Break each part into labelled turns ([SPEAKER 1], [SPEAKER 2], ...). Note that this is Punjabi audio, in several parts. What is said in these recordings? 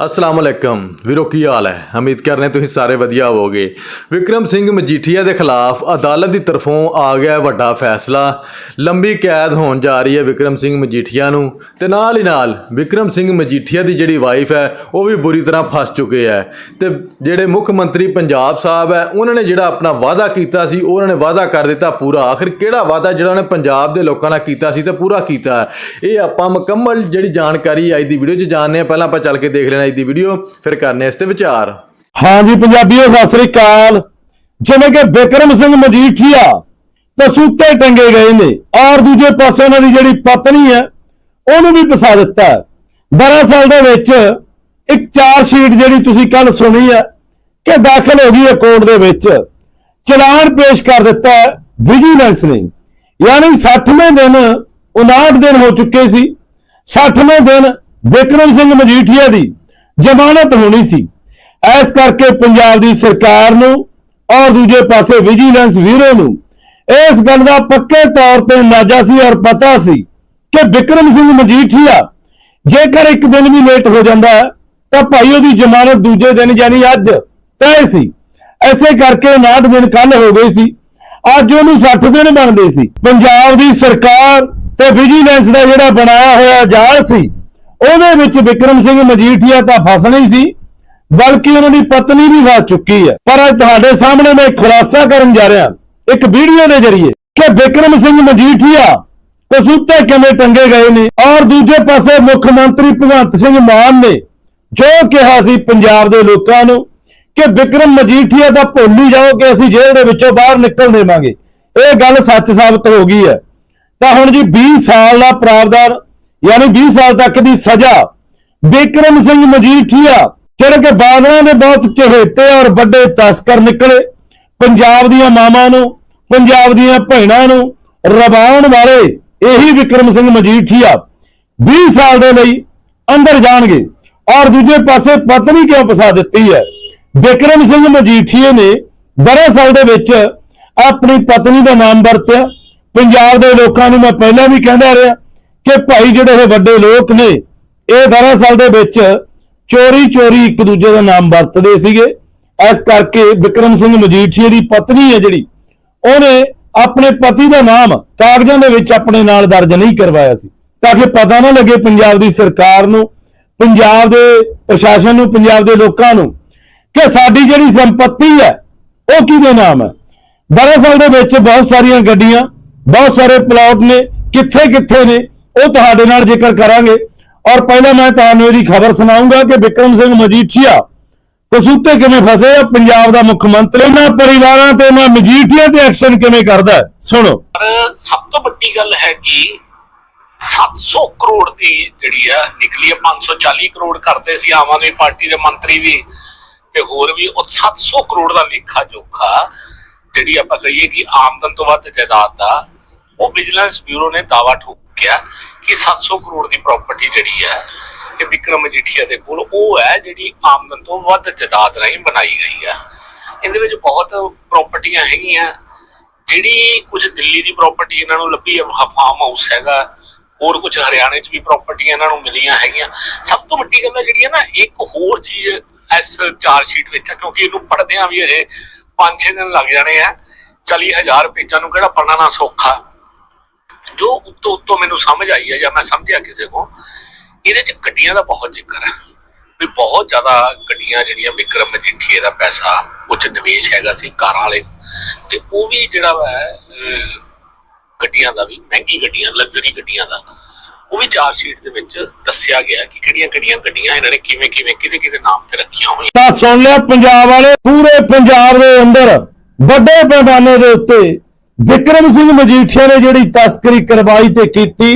[SPEAKER 1] ਅਸਲਾਮ ਅਲੈਕਮ। ਵੀਰੋ, ਕੀ ਹਾਲ ਹੈ? ਉਮੀਦ ਕਰ ਰਹੇ ਤੁਸੀਂ ਸਾਰੇ ਵਧੀਆ ਹੋਵੋਗੇ। ਵਿਕਰਮ ਸਿੰਘ ਮਜੀਠੀਆ ਦੇ ਖਿਲਾਫ ਅਦਾਲਤ ਦੀ ਤਰਫੋਂ ਆ ਗਿਆ ਵੱਡਾ ਫੈਸਲਾ। ਲੰਬੀ ਕੈਦ ਹੋਣ ਜਾ ਰਹੀ ਹੈ ਵਿਕਰਮ ਸਿੰਘ ਮਜੀਠੀਆ ਨੂੰ। ਤੇ ਨਾਲ ਹੀ ਨਾਲ ਵਿਕਰਮ ਸਿੰਘ ਮਜੀਠੀਆ ਦੀ ਜਿਹੜੀ ਵਾਈਫ ਹੈ, ਉਹ ਵੀ ਬੁਰੀ ਤਰ੍ਹਾਂ ਫਸ ਚੁੱਕੇ ਹੈ। ਤੇ ਜਿਹੜੇ ਮੁੱਖ ਮੰਤਰੀ ਪੰਜਾਬ ਸਾਹਿਬ ਹੈ, ਉਹਨਾਂ ਨੇ ਜਿਹੜਾ ਆਪਣਾ ਵਾਅਦਾ ਕੀਤਾ ਸੀ, ਉਹਨਾਂ ਨੇ ਵਾਅਦਾ ਕਰ ਦਿੱਤਾ ਪੂਰਾ। ਆਖਿਰ ਕਿਹੜਾ ਵਾਅਦਾ ਜਿਹੜਾ ਉਹਨੇ ਪੰਜਾਬ ਦੇ ਲੋਕਾਂ ਨਾਲ ਕੀਤਾ ਸੀ ਤੇ ਪੂਰਾ ਕੀਤਾ ਇਹ ਆਪਾਂ ਮੁਕੰਮਲ ਜਿਹੜੀ ਜਾਣਕਾਰੀ ਅੱਜ ਦੀ ਵੀਡੀਓ 'ਚ ਜਾਣਦੇ ਹਾਂ। ਪਹਿਲਾਂ ਆਪਾਂ ਚੱਲ ਕੇ ਦੇਖ ਲੈਣਾ ਅੱਜ ਦੀ ਵੀਡੀਓ, ਫਿਰ ਕਰਨੇ ਇਸ ਤੇ ਵਿਚਾਰ।
[SPEAKER 2] ਹਾਂਜੀ ਪੰਜਾਬੀਓ, ਸਤਿ ਸ੍ਰੀ ਅਕਾਲ। ਜਿਵੇਂ ਕਿ ਬਿਕਰਮ ਸਿੰਘ ਮਜੀਠੀਆ ਤਸੂਤੇ ਟੰਗੇ ਗਏ ਨੇ, ਔਰ ਦੂਜੇ ਪਾਸੇ ਉਹਨਾਂ ਦੀ ਜਿਹੜੀ ਪਤਨੀ ਹੈ, ਉਹਨੂੰ ਵੀ ਫਸਾ ਦਿੱਤਾ ਦਰਅਸਲ ਦੇ ਵਿੱਚ ਇੱਕ ਚਾਰ ਸ਼ੀਟ ਜਿਹੜੀ ਤੁਸੀਂ ਕੱਲ ਸੁਣੀ ਹੈ, ਕਿ ਦਾਖਲ ਹੋ ਗਈ ਹੈ ਕੋਰਟ ਦੇ ਵਿੱਚ। ਚਲਾਨ ਪੇਸ਼ ਕਰ ਦਿੱਤਾ ਵਿਜੀਲੈਂਸ ਨੇ। ਯਾਨੀ 60ਵੇਂ ਦਿਨ 59 ਦਿਨ ਹੋ ਚੁੱਕੇ ਸੀ। 60ਵੇਂ ਦਿਨ ਬਿਕਰਮ ਸਿੰਘ ਮਜੀਠੀਆ ਦੀ ਜ਼ਮਾਨਤ ਹੋਣੀ ਸੀ। ਇਸ ਕਰਕੇ ਪੰਜਾਬ ਦੀ ਸਰਕਾਰ ਨੂੰ ਔਰ ਦੂਜੇ ਪਾਸੇ ਵਿਜੀਲੈਂਸ ਵੀਰੋ ਨੂੰ ਇਸ ਗੱਲ ਦਾ ਪੱਕੇ ਤੌਰ ਤੇ ਅੰਦਾਜ਼ਾ ਸੀ ਔਰ ਪਤਾ ਸੀ ਕਿ ਬਿਕਰਮ ਸਿੰਘ ਮਜੀਠੀਆ ਜੇਕਰ ਇੱਕ ਦਿਨ ਵੀ ਲੇਟ ਹੋ ਜਾਂਦਾ ਤਾਂ ਭਾਈ ਉਹਦੀ ਜ਼ਮਾਨਤ ਦੂਜੇ ਦਿਨ ਯਾਨੀ ਅੱਜ ਤੈਅ ਸੀ। ਐਸੇ ਕਰਕੇ 59 ਦਿਨ ਕੱਲ ਹੋ ਗਏ ਸੀ। ਅੱਜ ਉਹਨੂੰ 60 ਦਿਨ ਬਣਦੇ ਸੀ। ਪੰਜਾਬ ਦੀ ਸਰਕਾਰ ਤੇ ਵਿਜੀਲੈਂਸ ਦਾ ਜਿਹੜਾ ਬਣਾਇਆ ਹੋਇਆ ਜਾਲ ਸੀ ਉਹਦੇ ਵਿੱਚ ਵਿਕਰਮ ਸਿੰਘ ਮਜੀਠੀਆ ਤਾਂ ਫਸਣਾ ਹੀ ਸੀ, ਬਲਕਿ ਉਹਨਾਂ ਦੀ ਪਤਨੀ ਵੀ ਫਸ ਚੁੱਕੀ ਹੈ। ਪਰ ਅੱਜ ਤੁਹਾਡੇ ਸਾਹਮਣੇ ਮੈਂ ਖੁਲਾਸਾ ਕਰਨ ਜਾ ਰਿਹਾ ਇੱਕ ਵੀਡੀਓ ਦੇ ਜ਼ਰੀਏ, ਕਿ ਵਿਕਰਮ ਸਿੰਘ ਮਜੀਠੀਆ ਕਸੂਤੇ ਕਿਵੇਂ ਟੰਗੇ ਗਏ ਨੇ। ਔਰ ਦੂਜੇ ਪਾਸੇ ਮੁੱਖ ਮੰਤਰੀ ਭਗਵੰਤ ਸਿੰਘ ਮਾਨ ਨੇ ਜੋ ਕਿਹਾ ਸੀ ਪੰਜਾਬ ਦੇ ਲੋਕਾਂ ਨੂੰ, ਕਿ ਵਿਕਰਮ ਮਜੀਠੀਆ ਦਾ ਭੁੱਲ ਹੀ ਜਾਓ ਕਿ ਅਸੀਂ ਜੇਲ੍ਹ ਦੇ ਵਿੱਚੋਂ ਬਾਹਰ ਨਿਕਲ ਦੇਵਾਂਗੇ। ਇਹ ਗੱਲ ਸੱਚ ਸਾਬਤ ਹੋ ਗਈ ਹੈ। ਤਾਂ ਹੁਣ ਜੀ 20 ਸਾਲ ਦਾ ਪ੍ਰਾਵਧਾਨ ਯਾਨੀ 20 ਸਾਲ ਤੱਕ ਦੀ ਸਜ਼ਾ। ਵਿਕਰਮ ਸਿੰਘ ਮਜੀਠੀਆ ਜਿਹੜੇ ਕਿ ਬਾਦਲਾਂ ਦੇ ਬਹੁਤ ਚਹੇਤੇ ਔਰ ਵੱਡੇ ਤਸਕਰ ਨਿਕਲੇ। ਪੰਜਾਬ ਦੀਆਂ ਮਾਵਾਂ ਨੂੰ, ਪੰਜਾਬ ਦੀਆਂ ਭੈਣਾਂ ਨੂੰ ਰਵਾਉਣ ਵਾਲੇ ਇਹੀ ਵਿਕਰਮ ਸਿੰਘ ਮਜੀਠੀਆ 20 ਸਾਲ ਦੇ ਲਈ ਅੰਦਰ ਜਾਣਗੇ ਔਰ ਦੂਜੇ ਪਾਸੇ ਪਤਨੀ ਕਿਉਂ ਫਸਾ ਦਿੱਤੀ ਹੈ? ਵਿਕਰਮ ਸਿੰਘ ਮਜੀਠੀਏ ਨੇ ਦਰਅਸਲ ਦੇ ਵਿੱਚ ਆਪਣੀ ਪਤਨੀ ਦਾ ਨਾਮ ਵਰਤਿਆ। ਪੰਜਾਬ ਦੇ ਲੋਕਾਂ ਨੂੰ ਮੈਂ ਪਹਿਲਾਂ ਵੀ ਕਹਿੰਦਾ ਰਿਹਾ ਕਿ ਭਾਈ ਜਿਹੜੇ ਇਹ ਵੱਡੇ ਲੋਕ ਨੇ, ਇਹ ਦਰਅਸਲ ਦੇ ਵਿੱਚ ਚੋਰੀ ਚੋਰੀ ਇੱਕ ਦੂਜੇ ਦਾ ਨਾਮ ਵਰਤਦੇ ਸੀਗੇ। ਇਸ ਕਰਕੇ ਵਿਕਰਮ ਸਿੰਘ ਮਜੀਠੀਏ ਦੀ ਪਤਨੀ ਹੈ ਜਿਹੜੀ, ਉਹਨੇ ਆਪਣੇ ਪਤੀ ਦਾ ਨਾਮ ਕਾਗਜ਼ਾਂ ਦੇ ਵਿੱਚ ਆਪਣੇ ਨਾਲ ਦਰਜ ਨਹੀਂ ਕਰਵਾਇਆ ਸੀ। ਤਾਂ ਕਿ ਪਤਾ ਨਾ ਲੱਗੇ ਪੰਜਾਬ ਦੀ ਸਰਕਾਰ ਨੂੰ, ਪੰਜਾਬ ਦੇ ਪ੍ਰਸ਼ਾਸਨ ਨੂੰ, ਪੰਜਾਬ ਦੇ ਲੋਕਾਂ ਨੂੰ ਕਿ ਸਾਡੀ ਜਿਹੜੀ ਸੰਪਤੀ ਹੈ, ਉਹ ਕਿਹਦੇ ਨਾਮ ਹੈ। ਦਰਅਸਲ ਦੇ ਵਿੱਚ ਬਹੁਤ ਸਾਰੀਆਂ ਗੱਡੀਆਂ, ਬਹੁਤ ਸਾਰੇ ਪਲਾਟ ਨੇ ਕਿੱਥੇ ਕਿੱਥੇ ਨੇ ਉਹ ਤੁਹਾਡੇ ਨਾਲ ਜ਼ਿਕਰ ਕਰਾਂਗੇ। ਔਰ ਪਹਿਲਾਂ ਮੈਂ ਤੁਹਾਨੂੰ ਇਹਦੀ ਖਬਰ ਸੁਣਾਉਂਗਾ ਕਿ ਵਿਕਰਮ ਸਿੰਘ ਮਜੀਠੀਆ ਕਸੂਤੇ ਕਿਵੇਂ ਫਸੇ ਆ? ਪੰਜਾਬ ਦਾ ਮੁੱਖ ਮੰਤਰੀ। ਇਹਨਾਂ ਪਰਿਵਾਰਾਂ ਤੇ ਇਹਨਾਂ ਮਜੀਠੀਆ ਤੇ ਐਕਸ਼ਨ ਕਿਵੇਂ ਕਰਦਾ ਸੁਣੋ।
[SPEAKER 3] ਸਭ ਤੋਂ ਵੱਡੀ ਗੱਲ ਹੈ ਕਿ 700 ਕਰੋੜ ਦੀ ਜਿਹੜੀ ਆ, ਨਿਕਲੀ ਹੈ 540 ਕਰੋੜ ਕਰਦੇ ਸੀ ਆਮ ਆਦਮੀ ਪਾਰਟੀ ਦੇ ਮੰਤਰੀ ਵੀ ਤੇ ਹੋਰ ਵੀ। ਉਹ 700 ਕਰੋੜ ਦਾ ਲੇਖਾ ਜੋਖਾ ਜਿਹੜੀ ਆਪਾਂ ਕਹੀਏ ਕਿ ਆਮਦਨ ਤੋਂ ਵੱਧ ਜਾਇਦਾਦ ਦਾ, ਉਹ ਵਿਜੀਲੈਂਸ ਬਿਊਰੋ ਨੇ ਦਾਵਾ ਠੋਕਿਆ ਕਿ 700 ਕਰੋੜ ਦੀ ਪ੍ਰਾਪਰਟੀ ਜਿਹੜੀ ਹੈ ਇਹ ਵਿਕਰਮ ਮਜੀਠੀਆ ਦੇ ਕੋਲ, ਉਹ ਹੈ ਜਿਹੜੀ ਆਮਦਨ ਤੋਂ ਵੱਧ ਜਾਇਦਾਦ ਰਾਹੀਂ ਬਣਾਈ ਗਈ ਹੈ। ਇਹਦੇ ਵਿੱਚ ਬਹੁਤ ਪ੍ਰਾਪਰਟੀਆਂ ਹੈਗੀਆਂ। ਜਿਹੜੀ ਕੁਝ ਦਿੱਲੀ ਦੀ ਪ੍ਰਾਪਰਟੀ ਇਹਨਾਂ ਨੂੰ ਲੱਭੀ ਹੈ ਫਾਰਮ ਹਾਊਸ ਹੈਗਾ। ਹੋਰ ਕੁਝ ਹਰਿਆਣੇ 'ਚ ਵੀ ਪ੍ਰਾਪਰਟੀਆਂ ਇਹਨਾਂ ਨੂੰ ਮਿਲੀਆਂ ਹੈਗੀਆਂ। ਸਭ ਤੋਂ ਵੱਡੀ ਗੱਲ ਹੈ ਜਿਹੜੀ ਹੈ ਨਾ, ਇੱਕ ਹੋਰ ਚੀਜ਼ ਇਸ ਚਾਰ ਸ਼ੀਟ ਵਿੱਚ ਹੈ, ਕਿਉਂਕਿ ਇਹਨੂੰ ਪੜਦਿਆਂ ਵੀ ਅਜੇ 5-6 ਦਿਨ ਲੱਗ ਜਾਣੇ ਆ। 40000 ਪੇਜਾਂ ਨੂੰ ਕਿਹੜਾ ਪੜ੍ਹਨਾ ਨਾ ਸੌਖਾ। ਜੋ ਉੱਤੋਂ ਉੱਤੋਂ ਮੈਨੂੰ ਸਮਝ ਆਈ ਹੈ ਜਾਂ ਮੈਂ ਸਮਝਿਆ ਕਿਸੇ ਕੋ ਇਹਦੇ 'ਚ ਗੱਡੀਆਂ ਦਾ ਬਹੁਤ ਜ਼ਿਕਰ ਹੈ। ਵੀ ਬਹੁਤ ਜ਼ਿਆਦਾ ਗੱਡੀਆਂ ਜਿਹੜੀਆਂ ਵਿਕਰਮ ਮਜੀਠੀਏ ਦਾ ਪੈਸਾ, ਉਹ 'ਚ ਨਿਵੇਸ਼ ਹੈਗਾ ਸੀ ਕਾਰਾਂ ਵਾਲੇ। ਤੇ ਉਹ ਵੀ ਜਿਹੜਾ ਵਾ ਗੱਡੀਆਂ ਦਾ ਵੀ, ਮਹਿੰਗੀ ਗੱਡੀਆਂ ਲਗਜ਼ਰੀ ਗੱਡੀਆਂ ਦਾ, ਉਹ ਵੀ ਚਾਰ ਸ਼ੀਟ ਦੇ ਵਿੱਚ ਦੱਸਿਆ ਗਿਆ ਕਿ ਕਿਹੜੀਆਂ ਕਿਹੜੀਆਂ ਗੱਡੀਆਂ ਇਹਨਾਂ ਨੇ ਕਿਵੇਂ ਕਿਵੇਂ, ਕਿਹਦੇ ਕਿਹਦੇ ਨਾਮ ਤੇ ਰੱਖੀਆਂ ਹੋਈਆਂ।
[SPEAKER 2] ਤਾਂ ਸੁਣ ਲਿਆ ਪੰਜਾਬ ਵਾਲੇ, ਪੂਰੇ ਪੰਜਾਬ ਦੇ ਅੰਦਰ ਵੱਡੇ ਪੈਮਾਨੇ ਦੇ ਉੱਤੇ ਵਿਕਰਮ ਸਿੰਘ ਮਜੀਠੀਆ ਨੇ ਜਿਹੜੀ ਤਸਕਰੀ ਕਰਵਾਈ ਤੇ ਕੀਤੀ,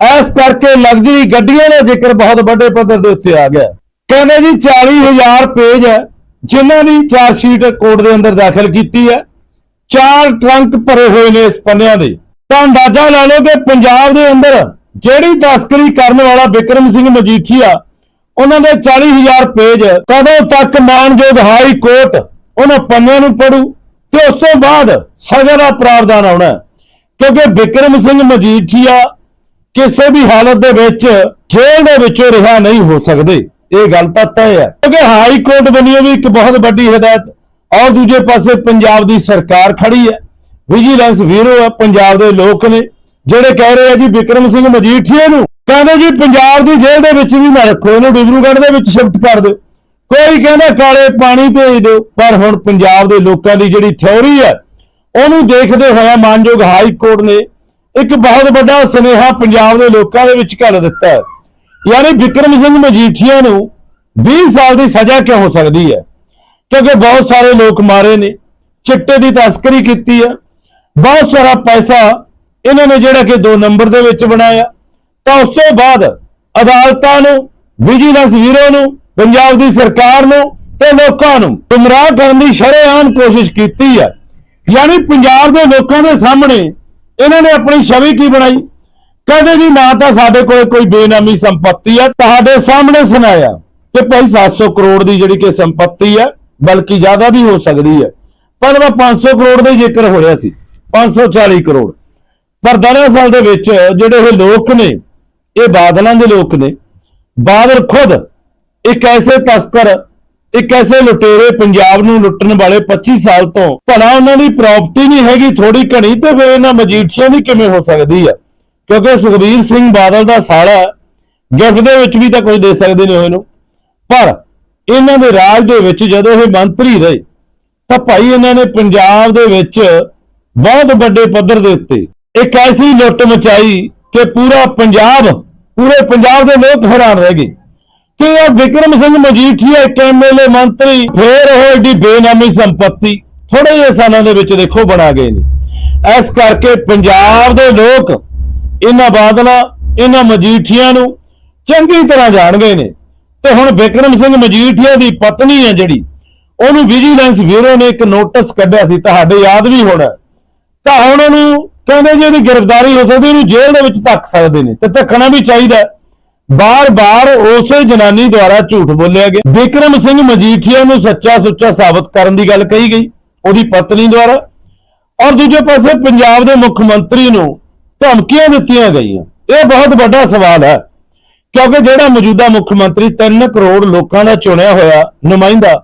[SPEAKER 2] ਇਸ ਕਰਕੇ ਲਗਜ਼ਰੀ ਗੱਡੀਆਂ ਦਾ ਜ਼ਿਕਰ ਬਹੁਤ ਵੱਡੇ ਪੱਧਰ ਦੇ ਉੱਤੇ ਆ ਗਿਆ। ਕਹਿੰਦੇ ਜੀ 40000 ਪੇਜ ਹੈ, ਜਿਨ੍ਹਾਂ ਦੀ ਚਾਰ ਸ਼ੀਟ ਕੋਰਟ ਦੇ ਅੰਦਰ ਦਾਖਲ ਕੀਤੀ ਹੈ। ਚਾਰ ਟਰੰਕ ਭਰੇ ਹੋਏ ਨੇ ਇਸ ਪੰਨਿਆਂ ਦੇ। ਤਾਂ ਅੰਦਾਜ਼ਾ ਲਾ ਲਓ ਕਿ ਪੰਜਾਬ ਦੇ ਅੰਦਰ ਜਿਹੜੀ ਤਸਕਰੀ ਕਰਨ ਵਾਲਾ ਵਿਕਰਮ ਸਿੰਘ ਮਜੀਠੀਆ, ਉਹਨਾਂ ਦੇ 40000 ਪੇਜ ਕਦੋਂ ਤੱਕ ਮਾਨਯੋਗ ਹਾਈ ਕੋਰਟ ਉਹਨਾਂ ਪੰਨਿਆਂ ਨੂੰ ਪੜੂ? ਤੇ ਉਸ ਤੋਂ ਬਾਅਦ ਸਜ਼ਾ ਦਾ ਪ੍ਰਾਵਧਾਨ ਆਉਣਾ ਕਿਉਂਕਿ ਵਿਕਰਮ ਸਿੰਘ ਮਜੀਠੀਆ ਕਿਸੇ ਵੀ ਹਾਲਤ ਦੇ ਵਿੱਚ ਜੇਲ੍ਹ ਦੇ ਵਿੱਚੋਂ ਰਿਹਾ ਨਹੀਂ ਹੋ ਸਕਦੇ। ਇਹ ਗੱਲ ਤਾਂ ਤੈਅ ਹੈ। ਕਿਉਂਕਿ ਹਾਈ ਕੋਰਟ ਵੱਲੋਂ ਵੀ ਇੱਕ ਬਹੁਤ ਵੱਡੀ ਹਦਾਇਤ ਔਰ ਦੂਜੇ ਪਾਸੇ ਪੰਜਾਬ ਦੀ ਸਰਕਾਰ ਖੜੀ ਹੈ। ਵਿਜੀਲੈਂਸ ਵੀਰੋ ਹੈ ਪੰਜਾਬ ਦੇ ਲੋਕ ਨੇ ਜਿਹੜੇ ਕਹਿ ਰਹੇ ਆ ਜੀ ਵਿਕਰਮ ਸਿੰਘ ਮਜੀਠੀਆ ਨੂੰ, ਕਹਿੰਦੇ ਜੀ ਪੰਜਾਬ ਦੀ ਜੇਲ੍ਹ ਦੇ ਵਿੱਚ ਵੀ ਨਾ ਰੱਖੋ ਇਹਨੂੰ ਡਿਬਰੂਗੜ੍ਹ ਦੇ ਵਿੱਚ ਸ਼ਿਫਟ ਕਰ ਦਿਓ। ਕੋਈ ਕਹਿੰਦਾ ਕਾਲੇ ਪਾਣੀ ਭੇਜ ਦਿਓ, ਪਰ ਹੁਣ ਪੰਜਾਬ ਦੇ ਲੋਕਾਂ ਦੀ ਜਿਹੜੀ ਥਿਉਰੀ ਹੈ, ਉਹਨੂੰ ਦੇਖਦੇ ਹੋਇਆ ਮਾਨਯੋਗ ਹਾਈ ਕੋਰਟ ਨੇ ਇੱਕ ਬਹੁਤ ਵੱਡਾ ਸੁਨੇਹਾ ਪੰਜਾਬ ਦੇ ਲੋਕਾਂ ਦੇ ਵਿੱਚ ਘੱਲ ਦਿੱਤਾ ਹੈ। ਯਾਨੀ ਵਿਕਰਮ ਸਿੰਘ ਮਜੀਠੀਆ ਨੂੰ 20 ਸਾਲ ਦੀ ਸਜ਼ਾ ਕਿਉਂ ਹੋ ਸਕਦੀ ਹੈ? ਕਿਉਂਕਿ ਬਹੁਤ ਸਾਰੇ ਲੋਕ ਮਾਰੇ ਨੇ, ਚਿੱਟੇ ਦੀ ਤਸਕਰੀ ਕੀਤੀ ਹੈ। ਬਹੁਤ ਸਾਰਾ ਪੈਸਾ ਇਹਨਾਂ ਨੇ ਜਿਹੜਾ ਕਿ ਦੋ ਨੰਬਰ ਦੇ ਵਿੱਚ ਬਣਾਇਆ। ਤਾਂ ਉਸ ਤੋਂ ਬਾਅਦ ਅਦਾਲਤਾਂ ਨੂੰ, ਵਿਜੀਲੈਂਸ ਵੀਰੋ ਨੂੰ ਪੰਜਾਬ ਦੀ ਸਰਕਾਰ ਨੂੰ ਤੇ ਲੋਕਾਂ ਨੂੰ ਗੁੰਮਰਾਹ ਕਰਨ ਦੀ ਸ਼ਰੇਆਮ ਕੋਸ਼ਿਸ਼ ਕੀਤੀ ਹੈ। ਯਾਨੀ ਪੰਜਾਬ ਦੇ ਲੋਕਾਂ ਦੇ ਸਾਹਮਣੇ ਇਹਨਾਂ ਨੇ ਆਪਣੀ ਛਵੀ ਕੀ ਬਣਾਈ? ਕਹਿੰਦੇ ਜੀ ਨਾ ਤਾਂ ਸਾਡੇ ਕੋਲ ਕੋਈ ਬੇਨਾਮੀ ਸੰਪਤੀ ਹੈ। ਤੁਹਾਡੇ ਸਾਹਮਣੇ ਸੁਣਾਇਆ ਕਿ ਭਾਈ 700 ਕਰੋੜ ਦੀ ਜਿਹੜੀ ਕਿ ਸੰਪਤੀ ਹੈ, ਬਲਕਿ ਜ਼ਿਆਦਾ ਵੀ ਹੋ ਸਕਦੀ ਹੈ। ਪਰ ਦਾ 500 ਕਰੋੜ ਦਾ ਜ਼ਿਕਰ ਹੋ ਰਿਹਾ ਸੀ 540 ਕਰੋੜ। ਪਰ ਦਰਅਸਲ ਦੇ ਵਿੱਚ ਜਿਹੜੇ ਇਹ ਲੋਕ ਨੇ, ਇਹ ਬਾਦਲਾਂ ਦੇ ਲੋਕ ਨੇ, ਬਾਦਲ ਖੁਦ ਇੱਕ ਐਸੇ ਤਸਕਰ, ਇੱਕ ਐਸੇ ਲੁਟੇਰੇ ਪੰਜਾਬ ਨੂੰ ਲੁੱਟਣ ਵਾਲੇ 25 ਸਾਲ ਤੋਂ। ਭਲਾ ਉਹਨਾਂ ਦੀ ਪ੍ਰਾਪਰਟੀ ਨਹੀਂ ਹੈਗੀ ਥੋੜੀ ਘਣੀ ਤੇ ਫਿਰ ਇਹਨਾਂ ਮਜੀਠੀਆਂ ਦੀ ਕਿਵੇਂ ਹੋ ਸਕਦੀ ਹੈ ਕਿਉਂਕਿ ਸੁਖਬੀਰ ਸਿੰਘ ਬਾਦਲ ਦਾ ਸਾਲਾ ਗਿਫਟ ਦੇ ਵਿੱਚ ਵੀ ਤਾਂ ਕੁਝ ਦੇ ਸਕਦੇ ਨੇ ਇਹਨੂੰ। ਪਰ ਇਹਨਾਂ ਦੇ ਰਾਜ ਦੇ ਵਿੱਚ ਜਦੋਂ ਇਹ ਮੰਤਰੀ ਰਹੇ, ਤਾਂ ਭਾਈ ਇਹਨਾਂ ਨੇ ਪੰਜਾਬ ਦੇ ਵਿੱਚ ਬਹੁਤ ਵੱਡੇ ਪੱਧਰ ਦੇ ਉੱਤੇ ਇੱਕ ਐਸੀ ਲੁੱਟ ਮਚਾਈ ਕਿ ਪੂਰਾ ਪੰਜਾਬ, ਪੂਰੇ ਪੰਜਾਬ ਦੇ ਲੋਕ ਹੈਰਾਨ ਰਹਿ ਗਏ। ਕਿ ਇਹ ਵਿਕਰਮ ਸਿੰਘ ਮਜੀਠੀਆ ਇੱਕ ਐਮਐਲਏ ਮੰਤਰੀ, ਫੇਰ ਉਹ ਏਡੀ ਬੇਨਾਮੀ ਸੰਪਤੀ ਥੋੜੇ ਜਿਹੇ ਸਾਲਾਂ ਦੇ ਵਿੱਚ ਦੇਖੋ ਬਣਾ ਗਏ ਨੇ। ਇਸ ਕਰਕੇ ਪੰਜਾਬ ਦੇ ਲੋਕ ਇਹਨਾਂ ਬਾਦਲਾਂ, ਇਹਨਾਂ ਮਜੀਠੀਆਂ ਨੂੰ ਚੰਗੀ ਤਰ੍ਹਾਂ ਜਾਣ ਗਏ ਨੇ। ਤੇ ਹੁਣ ਵਿਕਰਮ ਸਿੰਘ ਮਜੀਠੀਆ ਦੀ ਪਤਨੀ ਹੈ ਜਿਹੜੀ, ਉਹਨੂੰ ਵਿਜੀਲੈਂਸ ਬਿਊਰੋ ਨੇ ਇੱਕ ਨੋਟਿਸ ਕੱਢਿਆ ਸੀ, ਤੁਹਾਡੇ ਯਾਦ ਵੀ ਹੋਣਾ। ਤਾਂ ਹੁਣ ਉਹਨੂੰ ਕਹਿੰਦੇ ਜੇ ਉਹਦੀ ਗ੍ਰਿਫਤਾਰੀ ਹੋ ਸਕਦੀ, ਉਹਨੂੰ ਜੇਲ੍ਹ ਦੇ ਵਿੱਚ ਧੱਕ ਸਕਦੇ ਨੇ। ਤੇ ਧੱਕਣਾ ਵੀ ਚਾਹੀਦਾ। ਬਾਰ-ਬਾਰ ਉਸੇ ਜਨਾਨੀ ਦੁਆਰਾ ਝੂਠ ਬੋਲਿਆ ਗਿਆ। ਵਿਕਰਮ ਸਿੰਘ ਮਜੀਠੀਆ ਨੂੰ ਸੱਚਾ ਸੁੱਚਾ ਸਾਬਤ ਕਰਨ ਦੀ ਗੱਲ ਕਹੀ ਗਈ, ਉਹਦੀ ਪਤਨੀ ਦੁਆਰਾ। ਔਰ ਦੂਜੇ ਪਾਸੇ ਪੰਜਾਬ ਦੇ ਮੁੱਖ ਮੰਤਰੀ ਨੂੰ ਧਮਕੀਆਂ ਦਿੱਤੀਆਂ ਗਈਆਂ। ਇਹ ਬਹੁਤ ਵੱਡਾ ਸਵਾਲ ਹੈ, ਕਿਉਂਕਿ ਜਿਹੜਾ ਮੌਜੂਦਾ ਮੁੱਖ ਮੰਤਰੀ 3 ਕਰੋੜ ਲੋਕਾਂ ਦਾ ਚੁਣਿਆ ਹੋਇਆ ਨੁਮਾਇੰਦਾ,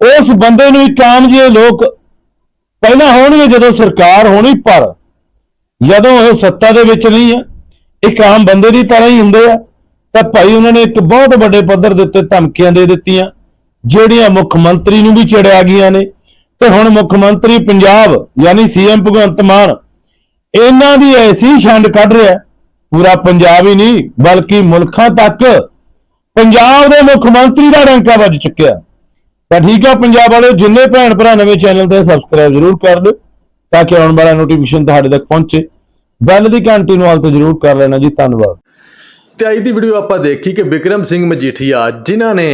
[SPEAKER 2] ਉਸ ਬੰਦੇ ਨੂੰ ਇੱਕ ਆਮ ਜਿਹੇ ਲੋਕ ਪਹਿਲਾਂ ਹੋਣਗੇ ਜਦੋਂ ਸਰਕਾਰ ਹੋਣੀ, ਪਰ ਜਦੋਂ ਉਹ ਸੱਤਾ ਦੇ ਵਿੱਚ ਨਹੀਂ ਹੈ, ਇੱਕ ਆਮ ਬੰਦੇ ਦੀ ਤਰ੍ਹਾਂ ਹੀ ਹੁੰਦੇ ਆ। ਤਾਂ ਭਾਈ ਉਹਨਾਂ ਨੇ ਇੱਕ ਬਹੁਤ ਵੱਡੇ ਪੱਧਰ ਦੇ ਉੱਤੇ ਧਮਕੀਆਂ ਦੇ ਦਿੱਤੀਆਂ, ਜਿਹੜੀਆਂ ਮੁੱਖ ਮੰਤਰੀ ਨੂੰ ਵੀ ਚੜਿਆ ਗਈਆਂ ਨੇ। ਤੇ ਹੁਣ ਮੁੱਖ ਮੰਤਰੀ ਪੰਜਾਬ, ਯਾਨੀ ਸੀਐਮ ਭਗਵੰਤ ਮਾਨ, ਇਹਨਾਂ ਦੀ ਐਸੀ ਛੰਡ ਕੱਢ ਰਿਹਾ, ਪੂਰਾ ਪੰਜਾਬ ਹੀ ਨਹੀਂ, ਬਲਕਿ ਮੁਲਕਾਂ ਤੱਕ ਪੰਜਾਬ ਦੇ ਮੁੱਖ ਮੰਤਰੀ ਦਾ ਡੰਕਾ ਵੱਜ ਚੁੱਕਿਆ। ਤਾਂ ਠੀਕ ਆ ਪੰਜਾਬ ਵਾਲਿਓ ਜਿੰਨੇ ਭੈਣ ਭਰਾ ਨਵੇਂ ਚੈਨਲ ਤੇ ਸਬਸਕ੍ਰਾਈਬ ਜ਼ਰੂਰ ਕਰ ਲਿਓ, ਤਾਂ ਕਿ ਆਉਣ ਵਾਲਾ ਨੋਟੀਫਿਕੇਸ਼ਨ ਤੁਹਾਡੇ ਤੱਕ ਪਹੁੰਚੇ। ਬੈਲ ਦੀ ਘੰਟੀ ਨੂੰ ਹਾਲ ਤੇ ਜ਼ਰੂਰ ਕਰ ਲੈਣਾ ਜੀ, ਧੰਨਵਾਦ।
[SPEAKER 1] ਤੇ ਅੱਜ ਦੀ ਵੀਡੀਓ ਆਪਾਂ ਦੇਖੀ ਕਿ ਵਿਕਰਮ ਸਿੰਘ ਮਜੀਠੀਆ ਜਿਨ੍ਹਾਂ ਨੇ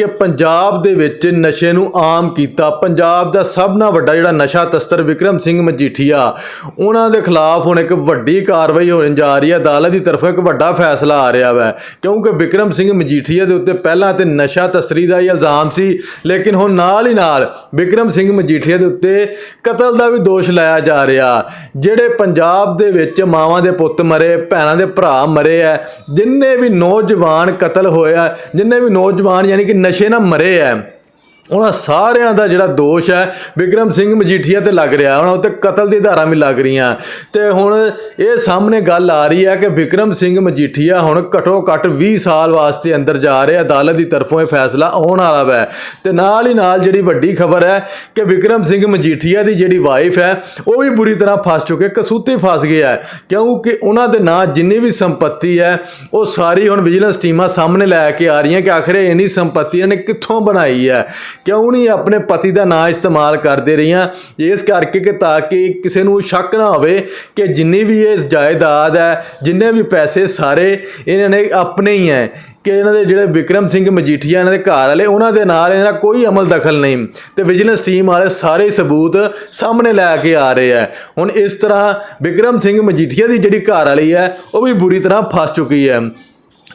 [SPEAKER 1] ਕਿ ਪੰਜਾਬ ਦੇ ਵਿੱਚ ਨਸ਼ੇ ਨੂੰ ਆਮ ਕੀਤਾ। ਪੰਜਾਬ ਦਾ ਸਭ ਤੋਂ ਵੱਡਾ ਜਿਹੜਾ ਨਸ਼ਾ ਤਸਤਰ ਵਿਕਰਮ ਸਿੰਘ ਮਜੀਠੀਆ, ਉਹਨਾਂ ਦੇ ਖਿਲਾਫ ਹੁਣ ਇੱਕ ਵੱਡੀ ਕਾਰਵਾਈ ਹੋਣ ਜਾ ਰਹੀ ਹੈ। ਅਦਾਲਤ ਦੀ ਤਰਫੋਂ ਇੱਕ ਵੱਡਾ ਫੈਸਲਾ ਆ ਰਿਹਾ ਹੈ ਕਿਉਂਕਿ ਵਿਕਰਮ ਸਿੰਘ ਮਜੀਠੀਆ ਦੇ ਉੱਤੇ ਪਹਿਲਾਂ ਤੇ ਨਸ਼ਾ ਤਸਤਰੀ ਦਾ ਹੀ ਇਲਜ਼ਾਮ ਸੀ, ਲੇਕਿਨ ਹੁਣ ਨਾਲ ਹੀ ਨਾਲ ਵਿਕਰਮ ਸਿੰਘ ਮਜੀਠੀਆ ਦੇ ਉੱਤੇ ਕਤਲ ਦਾ ਵੀ ਦੋਸ਼ ਲਾਇਆ ਜਾ ਰਿਹਾ। ਜਿਹੜੇ ਪੰਜਾਬ ਦੇ ਵਿੱਚ ਮਾਵਾਂ ਦੇ ਪੁੱਤ ਮਰੇ, ਭੈਣਾਂ ਦੇ ਭਰਾ ਮਰੇ ਆ ਜਿੰਨੇ ਵੀ ਨੌਜਵਾਨ ਕਤਲ ਹੋਇਆ ਜਿੰਨੇ ਵੀ ਨੌਜਵਾਨ ਯਾਨੀ ਕਿ ਨਸ਼ੇ ਨਾਲ ਮਰੇ ਆ ਉਹਨਾਂ ਸਾਰਿਆਂ ਦਾ ਜਿਹੜਾ ਦੋਸ਼ ਹੈ, ਵਿਕਰਮ ਸਿੰਘ ਮਜੀਠੀਆ ਤੇ ਲੱਗ ਰਿਹਾ, ਉਹਨਾਂ ਉੱਤੇ ਕਤਲ ਦੀ ਧਾਰਾ ਵੀ ਲੱਗ ਰਹੀਆਂ। ਤੇ ਹੁਣ ਇਹ ਸਾਹਮਣੇ ਗੱਲ ਆ ਰਹੀ ਹੈ ਕਿ ਵਿਕਰਮ ਸਿੰਘ ਮਜੀਠੀਆ ਹੁਣ ਘਟੋ ਘੱਟ 20 ਸਾਲ ਵਾਸਤੇ ਅੰਦਰ ਜਾ ਰਿਹਾ, ਅਦਾਲਤ ਦੀ ਤਰਫੋਂ ਇਹ ਫੈਸਲਾ ਆਉਣ ਵਾਲਾ ਹੈ ਤੇ ਨਾਲ ਹੀ ਨਾਲ ਜਿਹੜੀ ਵੱਡੀ ਖਬਰ ਹੈ ਕਿ ਵਿਕਰਮ ਸਿੰਘ ਮਜੀਠੀਆ ਦੀ ਜਿਹੜੀ ਵਾਈਫ ਹੈ, ਉਹ ਵੀ ਬੁਰੀ ਤਰ੍ਹਾਂ ਫਸ ਚੁੱਕੇ, ਕਸੂਤੇ ਫਸ ਗਿਆ ਹੈ। ਕਿਉਂਕਿ ਉਹਨਾਂ ਦੇ ਨਾਂ ਜਿੰਨੀ ਵੀ ਸੰਪਤੀ ਹੈ, ਉਹ ਸਾਰੀ ਹੁਣ ਵਿਜੀਲੈਂਸ ਟੀਮਾਂ ਸਾਹਮਣੇ ਲੈ ਕੇ ਆ ਰਹੀਆਂ ਕਿ ਆਖਰ ਇਹ ਇੰਨੀ ਸੰਪਤੀ ਇਹਨੇ ਕਿੱਥੋਂ ਬਣਾਈ ਹੈ? ਕਿਉਂ ਨਹੀਂ ਆਪਣੇ ਪਤੀ ਦਾ ਨਾਂ ਇਸਤੇਮਾਲ ਕਰਦੇ ਰਹੀਆਂ? ਇਸ ਕਰਕੇ ਕਿ ਤਾਂ ਕਿ ਕਿਸੇ ਨੂੰ ਸ਼ੱਕ ਨਾ ਹੋਵੇ ਕਿ ਜਿੰਨੀ ਵੀ ਇਹ ਜਾਇਦਾਦ ਹੈ, ਜਿੰਨੇ ਵੀ ਪੈਸੇ ਸਾਰੇ ਇਹਨਾਂ ਨੇ ਆਪਣੇ ਹੀ ਹੈ ਕਿ ਇਹਨਾਂ ਦੇ ਜਿਹੜੇ ਵਿਕਰਮ ਸਿੰਘ ਮਜੀਠੀਆ, ਇਹਨਾਂ ਦੇ ਘਰ ਵਾਲੇ, ਉਹਨਾਂ ਦੇ ਨਾਲ ਇਹਨਾਂ ਦਾ ਕੋਈ ਅਮਲ ਦਖਲ ਨਹੀਂ। ਤੇ ਵਿਜੀਲੈਂਸ ਟੀਮ ਵਾਲੇ ਸਾਰੇ ਸਬੂਤ ਸਾਹਮਣੇ ਲੈ ਕੇ ਆ ਰਹੇ ਹੈ। ਹੁਣ ਇਸ ਤਰ੍ਹਾਂ ਵਿਕਰਮ ਸਿੰਘ ਮਜੀਠੀਆ ਦੀ ਜਿਹੜੀ ਘਰ ਵਾਲੀ ਹੈ, ਉਹ ਵੀ ਬੁਰੀ ਤਰ੍ਹਾਂ ਫਸ ਚੁੱਕੀ ਹੈ।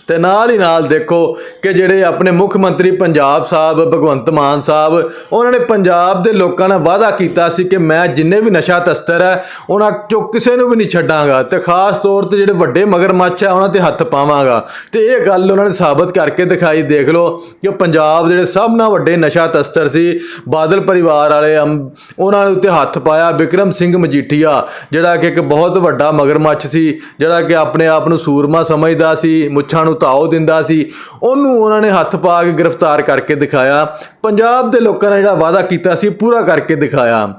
[SPEAKER 1] ਤੇ ਨਾਲ ਹੀ ਨਾਲ ਦੇਖੋ ਕਿ ਜਿਹੜੇ ਆਪਣੇ ਮੁੱਖ ਮੰਤਰੀ ਪੰਜਾਬ ਸਾਹਿਬ, ਭਗਵੰਤ ਮਾਨ ਸਾਹਿਬ, ਉਹਨਾਂ ਨੇ ਪੰਜਾਬ ਦੇ ਲੋਕਾਂ ਨਾਲ ਵਾਅਦਾ ਕੀਤਾ ਸੀ ਕਿ ਮੈਂ ਜਿੰਨੇ ਵੀ ਨਸ਼ਾ ਤਸਤਰ ਹੈ, ਉਹਨਾਂ ਚੋਂ ਕਿਸੇ ਨੂੰ ਵੀ ਨਹੀਂ ਛੱਡਾਂਗਾ ਤੇ ਖਾਸ ਤੌਰ ਤੇ ਜਿਹੜੇ ਵੱਡੇ ਮਗਰਮੱਛ ਹੈ, ਉਹਨਾਂ ਤੇ ਹੱਥ ਪਾਵਾਂਗਾ। ਤੇ ਇਹ ਗੱਲ ਉਹਨਾਂ ਨੇ ਸਾਬਤ ਕਰਕੇ ਦਿਖਾਈ, ਦੇਖ ਲਓ ਕਿ ਪੰਜਾਬ ਜਿਹੜੇ ਸਭ ਨਾਲ ਵੱਡੇ ਨਸ਼ਾ ਤਸਤਰ ਸੀ, ਬਾਦਲ ਪਰਿਵਾਰ ਵਾਲੇ ਅਮ- ਉਹਨਾਂ ਨੇ ਉੱਤੇ ਹੱਥ ਪਾਇਆ ਵਿਕਰਮ ਸਿੰਘ ਮਜੀਠੀਆ, ਜਿਹੜਾ ਕਿ ਇੱਕ ਬਹੁਤ ਵੱਡਾ ਮਗਰਮੱਛ ਸੀ, ਜਿਹੜਾ ਕਿ ਆਪਣੇ ਆਪ ਨੂੰ ਸੂਰਮਾ ਸਮਝਦਾ ਸੀ, ਮੁੱਛਾਂ ਨੂੰ ਤਾਓ ਦਿੰਦਾ ਸੀ। ਉਹਨੂੰ ਉਹਨਾਂ ਨੇ ਹੱਥ ਪਾ ਕੇ ਗ੍ਰਿਫਤਾਰ ਕਰਕੇ ਦਿਖਾਇਆ। ਪੰਜਾਬ ਦੇ ਲੋਕਾਂ ਨੇ ਜਿਹੜਾ ਵਾਅਦਾ ਕੀਤਾ ਸੀ, ਪੂਰਾ ਕਰਕੇ ਦਿਖਾਇਆ।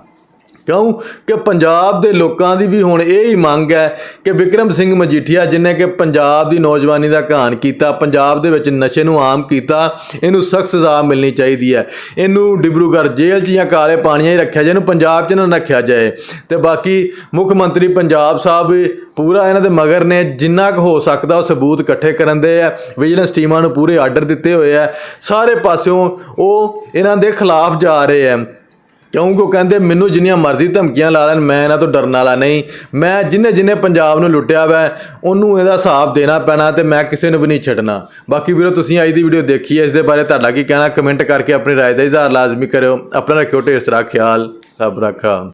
[SPEAKER 1] ਕਿਉਂ? ਕਿ ਪੰਜਾਬ ਦੇ ਲੋਕਾਂ ਦੀ ਵੀ ਹੁਣ ਇਹ ਹੀ ਮੰਗ ਹੈ ਕਿ ਵਿਕਰਮ ਸਿੰਘ ਮਜੀਠੀਆ ਜਿਨੇ ਕਿ ਪੰਜਾਬ ਦੀ ਨੌਜਵਾਨੀ ਦਾ ਘਾਣ ਕੀਤਾ, ਪੰਜਾਬ ਦੇ ਵਿੱਚ ਨਸ਼ੇ ਨੂੰ ਆਮ ਕੀਤਾ, ਇਹਨੂੰ ਸਖਤ ਸਜ਼ਾ ਮਿਲਣੀ ਚਾਹੀਦੀ ਹੈ। ਇਹਨੂੰ ਡਿਬਰੂਗੜ੍ਹ ਜੇਲ੍ਹ 'ਚ ਜਾਂ ਕਾਲੇ ਪਾਣੀਆਂ 'ਚ ਰੱਖਿਆ ਜਾਏ, ਇਹਨੂੰ ਪੰਜਾਬ 'ਚ ਨਾ ਰੱਖਿਆ ਜਾਏ। ਤੇ ਬਾਕੀ ਮੁੱਖ ਮੰਤਰੀ ਪੰਜਾਬ ਸਾਹਿਬ ਪੂਰਾ ਇਹਨਾਂ ਦੇ ਮਗਰ ਨੇ, ਜਿੰਨਾ ਕੁ ਹੋ ਸਕਦਾ ਉਹ ਸਬੂਤ ਇਕੱਠੇ ਕਰਨ ਦੇ ਆ, ਵਿਜੀਲੈਂਸ ਟੀਮਾਂ ਨੂੰ ਪੂਰੇ ਆਰਡਰ ਦਿੱਤੇ ਹੋਏ ਆ। ਸਾਰੇ ਪਾਸਿਓਂ ਉਹ ਇਹਨਾਂ ਦੇ ਖਿਲਾਫ ਜਾ ਰਹੇ ਆ। ਕਿਉਂਕਿ ਉਹ ਕਹਿੰਦੇ, ਮੈਨੂੰ ਜਿੰਨੀਆਂ ਮਰਜ਼ੀ ਧਮਕੀਆਂ ਲਾ ਲੈਣ, ਮੈਂ ਇਹਨਾਂ ਤੋਂ ਡਰਨ ਵਾਲਾ ਨਹੀਂ। ਮੈਂ ਜਿੰਨੇ ਜਿੰਨੇ ਪੰਜਾਬ ਨੂੰ ਲੁੱਟਿਆ ਵੈ, ਉਹਨੂੰ ਇਹਦਾ ਹਿਸਾਬ ਦੇਣਾ ਪੈਣਾ ਤੇ ਮੈਂ ਕਿਸੇ ਨੂੰ ਵੀ ਨਹੀਂ ਛੱਡਣਾ। ਬਾਕੀ ਵੀਰੋ, ਤੁਸੀਂ ਅੱਜ ਦੀ ਵੀਡੀਓ ਦੇਖੀ ਹੈ, ਇਸ ਦੇ ਬਾਰੇ ਤੁਹਾਡਾ ਕੀ ਕਹਿਣਾ? ਕਮੈਂਟ ਕਰਕੇ ਆਪਣੀ ਰਾਏ ਦਾ ਇਜ਼ਹਾਰ ਲਾਜ਼ਮੀ ਕਰਿਓ। ਆਪਣਾ ਰੱਖਿਓ ਢੇਰ ਸਾਰਾ ਖਿਆਲ। ਰੱਬ ਰੱਖਾ।